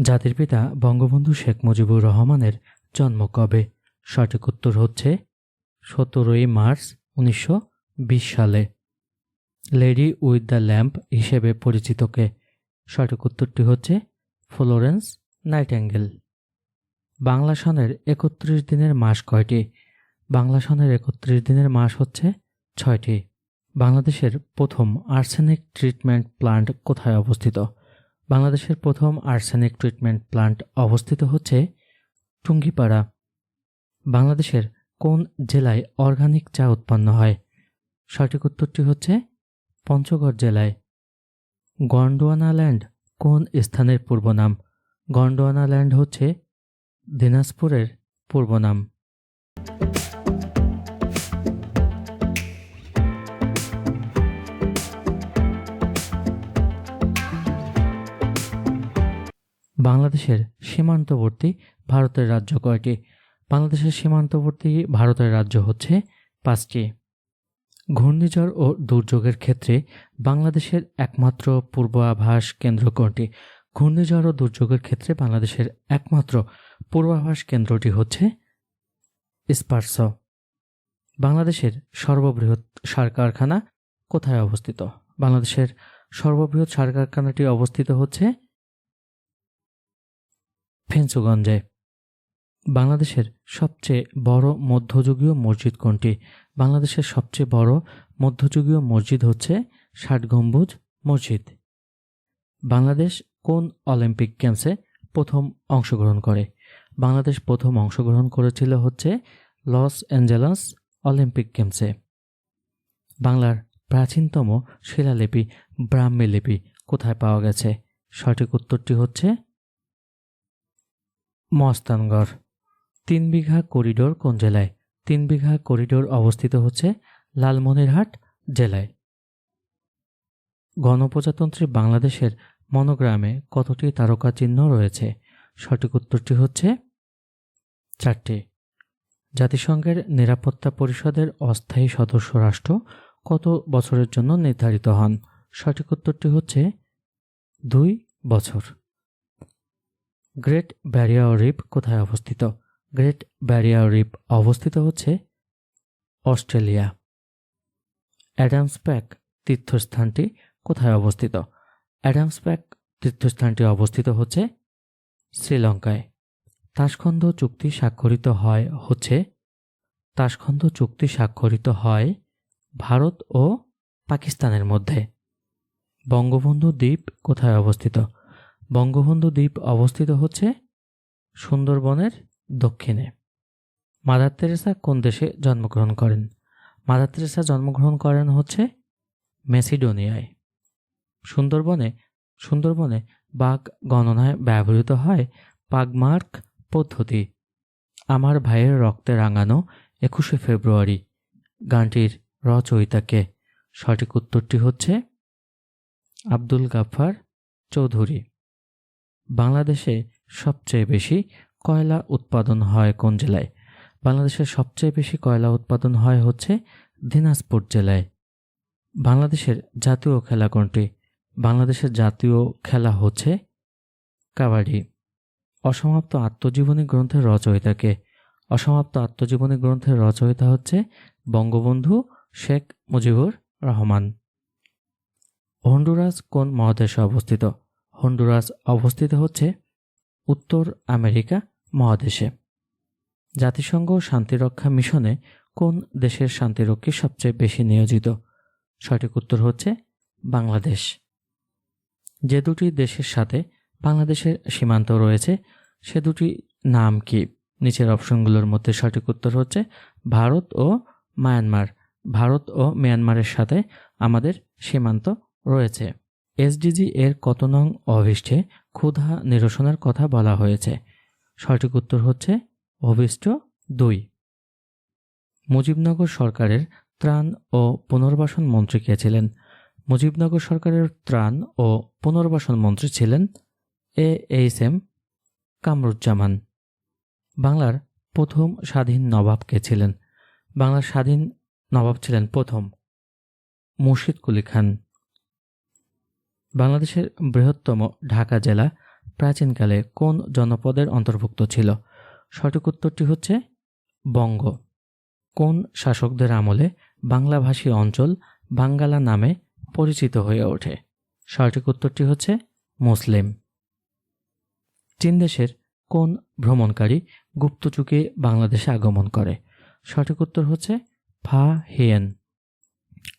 জাতির পিতা বঙ্গবন্ধু শেখ মুজিবুর রহমানের জন্ম কবে? সঠিক উত্তর হচ্ছে সতেরোই মার্চ উনিশশো বিশ সালে। লেডি উইথ দ্য ল্যাম্প হিসেবে পরিচিতকে সঠিক উত্তরটি হচ্ছে ফ্লোরেন্স নাইটেঙ্গেল। বাংলা সনের একত্রিশ দিনের মাস কয়টি? বাংলা সনের একত্রিশ দিনের মাস হচ্ছে ছয়টি। বাংলাদেশের প্রথম আর্সেনিক ট্রিটমেন্ট প্লান্ট কোথায় অবস্থিত? বাংলাদেশের প্রথম আর্সেনিক ট্রিটমেন্ট প্লান্ট অবস্থিত হচ্ছে টুঙ্গিপাড়া। বাংলাদেশের কোন জেলায় অর্গানিক চা উৎপন্ন হয়? সঠিক উত্তরটি হচ্ছে পঞ্চগড় জেলায়। গন্ডোয়ানা ল্যান্ড কোন স্থানের পূর্ব নাম গন্ডোয়ানা ল্যান্ড হচ্ছে দিনাজপুরের পূর্ব নাম বাংলাদেশের সীমান্তবর্তী ভারতের রাজ্য কয়টি? বাংলাদেশের সীমান্তবর্তী ভারতের রাজ্য হচ্ছে পাঁচটি। ঘূর্ণিঝড় ও দুর্যোগের ক্ষেত্রে বাংলাদেশের একমাত্র পূর্বাভাস কেন্দ্র কোনটি ঘূর্ণিঝড় ও দুর্যোগের ক্ষেত্রে বাংলাদেশের একমাত্র পূর্বাভাস কেন্দ্রটি হচ্ছে স্পার্স। বাংলাদেশের সর্ববৃহৎ সার কারখানা কোথায় অবস্থিত? বাংলাদেশের সর্ববৃহৎ সার কারখানাটি অবস্থিত হচ্ছে ফেঞ্চুগঞ্জে বাংলাদেশের সবচেয়ে বড় মধ্যযুগীয় মসজিদ কোনটি? বাংলাদেশের সবচেয়ে বড় মধ্যযুগীয় মসজিদ হচ্ছে ষাট গম্বুজ মসজিদ। বাংলাদেশ কোন অলিম্পিক গেমসে প্রথম অংশগ্রহণ করে? বাংলাদেশ প্রথম অংশগ্রহণ করেছিল হচ্ছে লস অ্যাঞ্জেলস অলিম্পিক গেমসে। বাংলার প্রাচীনতম শিলালিপি ব্রাহ্মী লিপি কোথায় পাওয়া গেছে? সঠিক উত্তরটি হচ্ছে মস্তানগড়। তিন বিঘা করিডোর কোন জেলায়? তিন বিঘা করিডোর অবস্থিত হচ্ছে লালমনিরহাট জেলায়। গণপ্রজাতন্ত্রী বাংলাদেশের মনোগ্রামে কতটি তারকা চিহ্ন রয়েছে? সঠিক উত্তরটি হচ্ছে চারটি। জাতিসংঘের নিরাপত্তা পরিষদের অস্থায়ী সদস্য রাষ্ট্র কত বছরের জন্য নির্ধারিত হন? সঠিক উত্তরটি হচ্ছে দুই বছর। গ্রেট ব্যারিয়ার রিপ কোথায় অবস্থিত? গ্রেট ব্যারিয়ার রিপ অবস্থিত হচ্ছে অস্ট্রেলিয়া। অ্যাডামস প্যাক তীর্থস্থানটি কোথায় অবস্থিত? অ্যাডামস প্যাক তীর্থস্থানটি অবস্থিত হচ্ছে শ্রীলঙ্কায়। তাসখন্দ চুক্তি স্বাক্ষরিত হয় হচ্ছে তাসখন্দ চুক্তি স্বাক্ষরিত হয় ভারত ও পাকিস্তানের মধ্যে। বঙ্গবন্ধু দ্বীপ কোথায় অবস্থিত? বঙ্গবন্ধু দ্বীপ অবস্থিত হচ্ছে সুন্দরবনের দক্ষিণে। মাদার তেরেসা কোন দেশে জন্মগ্রহণ করেন? মাদার তেরেসা জন্মগ্রহণ করেন হচ্ছে মেসিডোনিয়ায়। সুন্দরবনে সুন্দরবনে বাঘ গণনায় ব্যবহৃত হয় পাগমার্ক পদ্ধতি। আমার ভাইয়ের রক্তে রাঙানো একুশে ফেব্রুয়ারি। গানটির রচয়িতাকে সঠিক উত্তরটি হচ্ছে আব্দুল গাফার চৌধুরী। বাংলাদেশে সবচেয়ে বেশি কয়লা উৎপাদন হয় কোন জেলায়? বাংলাদেশের সবচেয়ে বেশি কয়লা উৎপাদন হয় হচ্ছে দিনাজপুর জেলায়। বাংলাদেশের জাতীয় খেলা কোনটি? বাংলাদেশের জাতীয় খেলা হচ্ছে কাবাডি। অসমাপ্ত আত্মজীবনী গ্রন্থের রচয়িতাকে? অসমাপ্ত আত্মজীবনী গ্রন্থের রচয়িতা হচ্ছে বঙ্গবন্ধু শেখ মুজিবুর রহমান। হন্ডুরাস কোন মহাদেশে অবস্থিত? হন্ডুরাস অবস্থিত হচ্ছে উত্তর আমেরিকা মহাদেশে। জাতিসংঘ শান্তিরক্ষা মিশনে কোন দেশের শান্তিরক্ষী সবচেয়ে বেশি নিয়োজিত? সঠিক উত্তর হচ্ছে বাংলাদেশ। যে দুটি দেশের সাথে বাংলাদেশের সীমান্ত রয়েছে, সে দুটি নাম কি? নিচের অপশনগুলোর মধ্যে সঠিক উত্তর হচ্ছে ভারত ও মায়ানমার। ভারত ও মিয়ানমারের সাথে আমাদের সীমান্ত রয়েছে। এসডিজি এর কত নং অভিষ্টে ক্ষুধা নিরসনের কথা বলা হয়েছে। সঠিক উত্তর হচ্ছে অভিষ্ট দুই। মুজিবনগর সরকারের ত্রাণ ও পুনর্বাসন মন্ত্রী কে ছিলেন? মুজিবনগর সরকারের ত্রাণ ও পুনর্বাসন মন্ত্রী ছিলেন এ এইচ এম কামরুজ্জামান। বাংলার প্রথম স্বাধীন নবাব কে ছিলেন? বাংলার স্বাধীন নবাব ছিলেন প্রথম মুর্শিদ কুলি খান। বাংলাদেশের বৃহত্তম ঢাকা জেলা প্রাচীনকালে কোন জনপদের অন্তর্ভুক্ত ছিল? সঠিক উত্তরটি হচ্ছে বঙ্গ। কোন শাসকদের আমলে বাংলাভাষী অঞ্চল বাঙ্গালা নামে পরিচিত হয়ে ওঠে? সঠিক উত্তরটি হচ্ছে মুসলিম। চীন দেশের কোন ভ্রমণকারী গুপ্তযুগে বাংলাদেশে আগমন করে? সঠিক উত্তর হচ্ছে ফা হিয়েন।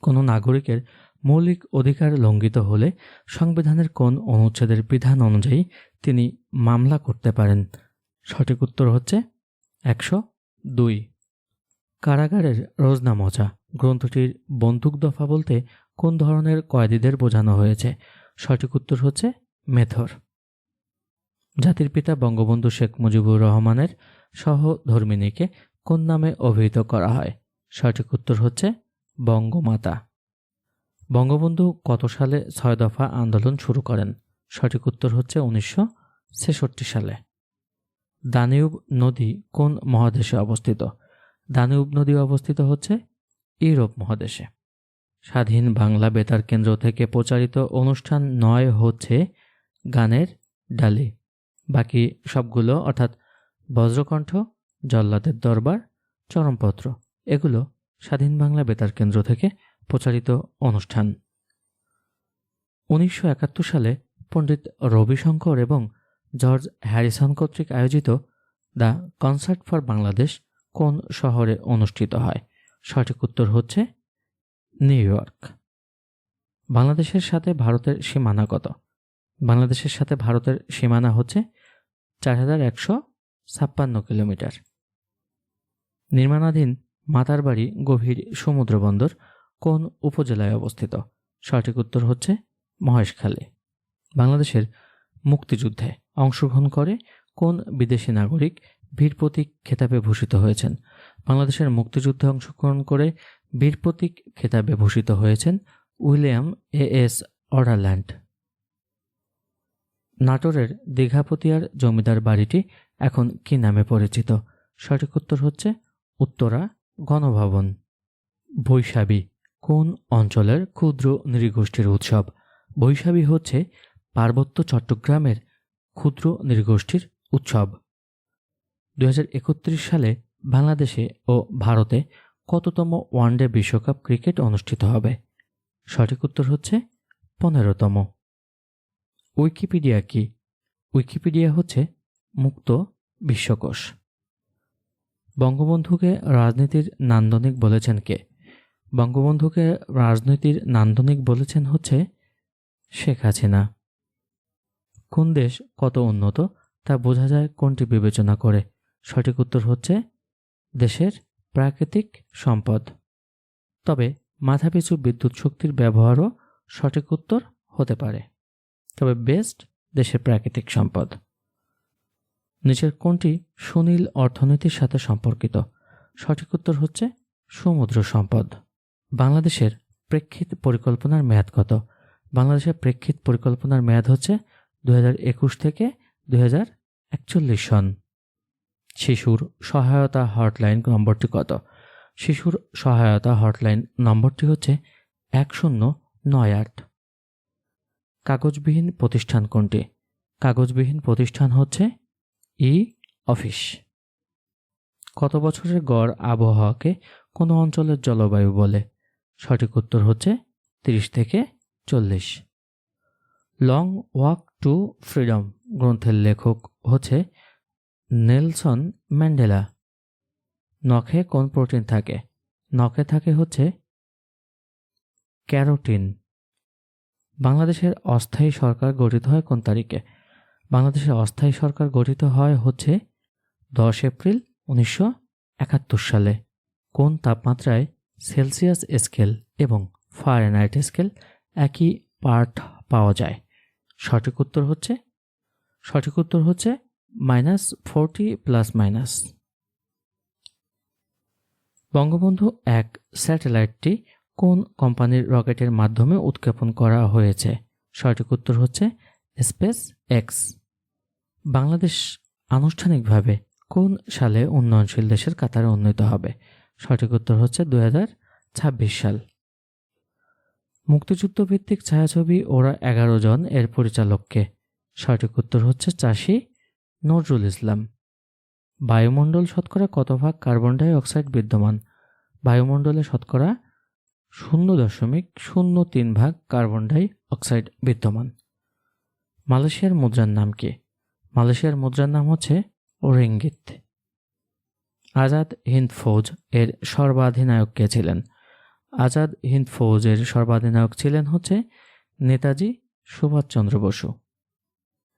কোনো নাগরিকের মৌলিক অধিকার লঙ্ঘিত হলে সংবিধানের কোন অনুচ্ছেদের বিধান অনুযায়ী তিনি মামলা করতে পারেন? সঠিক উত্তর হচ্ছে একশো দুই। কারাগারের রোজনামচা গ্রন্থটির বন্দুক দফা বলতে কোন ধরনের কয়েদিদের বোঝানো হয়েছে? সঠিক উত্তর হচ্ছে মেথর। জাতির পিতা বঙ্গবন্ধু শেখ মুজিবুর রহমানের সহধর্মিনীকে কোন নামে অভিহিত করা হয়? সঠিক উত্তর হচ্ছে বঙ্গমাতা। বঙ্গবন্ধু কত সালে ছয় দফা আন্দোলন শুরু করেন? সঠিক উত্তর হচ্ছে উনিশশো ছেষট্টি সালে। দানিউব নদী কোন মহাদেশে অবস্থিত? দানিউব নদী অবস্থিত হচ্ছে ইউরোপ মহাদেশে। স্বাধীন বাংলা বেতার কেন্দ্র থেকে প্রচারিত অনুষ্ঠান নয় হচ্ছে গানের ডালি। বাকি সবগুলো অর্থাৎ বজ্রকণ্ঠ, জল্লাদের দরবার, চরমপত্র, এগুলো স্বাধীন বাংলা বেতার কেন্দ্র থেকে প্রচারিত অনুষ্ঠান। উনিশশো একাত্তর সালে পণ্ডিত রবিশঙ্কর এবং জর্জ হ্যারিসন কর্তৃক আয়োজিত দ্য কনসার্ট ফর বাংলাদেশ কোন শহরে অনুষ্ঠিত হয়? সঠিক উত্তর হচ্ছে নিউ ইয়র্ক। বাংলাদেশের সাথে ভারতের সীমানা কত? বাংলাদেশের সাথে ভারতের সীমানা হচ্ছে চার হাজার একশো ছাপ্পান্ন কিলোমিটার। নির্মাণাধীন মাতারবাড়ি গভীর সমুদ্র বন্দর কোন উপজেলায় অবস্থিত? সঠিক উত্তর হচ্ছে মহেশখালী। বাংলাদেশের মুক্তিযুদ্ধে অংশগ্রহণ করে কোন বিদেশি নাগরিক বীর প্রতীক খেতাবে ভূষিত হয়েছেন? বাংলাদেশের মুক্তিযুদ্ধে অংশগ্রহণ করে বীর প্রতীক খেতাবে ভূষিত হয়েছেন উইলিয়াম এ এস অর্ডারল্যান্ড নাটোরের দীঘাপতিয়ার জমিদার বাড়িটি এখন কি নামে পরিচিত? সঠিক উত্তর হচ্ছে উত্তরা গণভবন বৈশাখী কোন অঞ্চলের ক্ষুদ্র নৃগোষ্ঠীর উৎসব? বৈশাখী হচ্ছে পার্বত্য চট্টগ্রামের ক্ষুদ্র নৃগোষ্ঠীর উৎসব। দু হাজার একত্রিশ সালে বাংলাদেশে ও ভারতে কততম ওয়ানডে বিশ্বকাপ ক্রিকেট অনুষ্ঠিত হবে? সঠিক উত্তর হচ্ছে পনেরোতম। উইকিপিডিয়া কি? উইকিপিডিয়া হচ্ছে মুক্ত বিশ্বকোষ। বঙ্গবন্ধুকে রাজনীতির নান্দনিক বলেছেন কে? বঙ্গবন্ধুকে রাজনীতির নান্দনিক বলেছেন হচ্ছে শেখ হাসিনা। কোন দেশ কত উন্নত তা বোঝা যায় কোনটি বিবেচনা করে। সঠিক উত্তর হচ্ছে দেশের প্রাকৃতিক সম্পদ। তবে মাথাপিছু বিদ্যুৎ শক্তির ব্যবহারও সঠিক উত্তর হতে পারে। তবে বেস্ট দেশের প্রাকৃতিক সম্পদ। নিচের কোনটি সুনীল অর্থনীতির সাথে সম্পর্কিত? সঠিক উত্তর হচ্ছে সমুদ্র সম্পদ। বাংলাদেশের প্রেক্ষিত পরিকল্পনার মেয়াদ কত? বাংলাদেশের প্রেক্ষিত পরিকল্পনার মেয়াদ হচ্ছে দু হাজার একুশ থেকে দু হাজার একচল্লিশ সন। শিশুর সহায়তা হটলাইন নম্বরটি কত? শিশুর সহায়তা হটলাইন নম্বরটি হচ্ছে এক শূন্য নয় আট। কাগজবিহীন প্রতিষ্ঠান কোনটি? কাগজবিহীন প্রতিষ্ঠান হচ্ছে ই অফিস কত বছরের গড় আবহাওয়াকে কোনো অঞ্চলের জলবায়ু বলে? সঠিক উত্তর হচ্ছে তিরিশ থেকে চল্লিশ। লং ওয়াক টু ফ্রিডম গ্রন্থের লেখক হচ্ছে নেলসন ম্যান্ডেলা। নখে কোন প্রোটিন থাকে? নখে থাকে হচ্ছে ক্যারোটিন। বাংলাদেশের অস্থায়ী সরকার গঠিত হয় কোন তারিখে? বাংলাদেশের অস্থায়ী সরকার গঠিত হয় হচ্ছে দশ এপ্রিল উনিশশো একাত্তর সালে। কোন তাপমাত্রায় সেলসিয়াস স্কেল এবং ফারেনহাইট স্কেল একই পার্ট পাওয়া যায়। সঠিক উত্তর হচ্ছে, সঠিক উত্তর হচ্ছে minus forty plus minus. Bangabandhu এক স্যাটেলাইটটি কোন কোম্পানির রকেটের মাধ্যমে উৎক্ষেপণ করা হয়েছে? সঠিক উত্তর হচ্ছে স্পেস এক্স বাংলাদেশ আনুষ্ঠানিকভাবে কোন সালে উন্নয়নশীল দেশের কাতারে উন্নীত হবে? সঠিক উত্তর হচ্ছে দুই হাজার ছাব্বিশ সাল। মুক্তিযুদ্ধ ভিত্তিক ছায়াছবি ওরা এগারো জন এর পরিচালককে। সঠিক উত্তর হচ্ছে চাষি নজরুল ইসলাম। বায়ুমণ্ডল শতকরা কত ভাগ কার্বন ডাই অক্সাইড বিদ্যমান? বায়ুমণ্ডলে শতকরা শূন্য দশমিক শূন্য তিন ভাগ কার্বন ডাই অক্সাইড বিদ্যমান। মালয়েশিয়ার মুদ্রার নাম কি? মালয়েশিয়ার মুদ্রার নাম হচ্ছে ওরেঙ্গিত। আজাদ হিন্দ ফৌজ এর সর্বাধিনায়ক কে ছিলেন? আজাদ হিন্দ ফৌজের সর্বাধিনায়ক ছিলেন হচ্ছে নেতাজি সুভাষচন্দ্র বসু।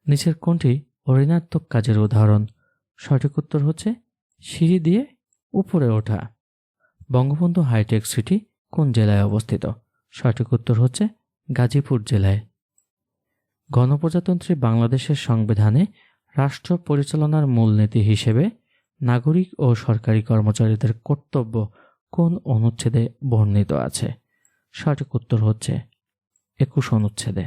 নিচের কোনটি ঋণাত্মক কাজের উদাহরণ। সঠিক উত্তর হচ্ছে সিঁড়ি দিয়ে উপরে ওঠা। বঙ্গবন্ধু হাইটেক সিটি কোন জেলায় অবস্থিত? সঠিক উত্তর হচ্ছে গাজীপুর জেলায়। গণপ্রজাতন্ত্রী বাংলাদেশের সংবিধানে রাষ্ট্র পরিচালনার মূলনীতি হিসেবে নাগরিক ও সরকারি কর্মচারীদের কর্তব্য কোন অনুচ্ছেদে বর্ণিত আছে? সঠিক উত্তর হচ্ছে একুশ অনুচ্ছেদে।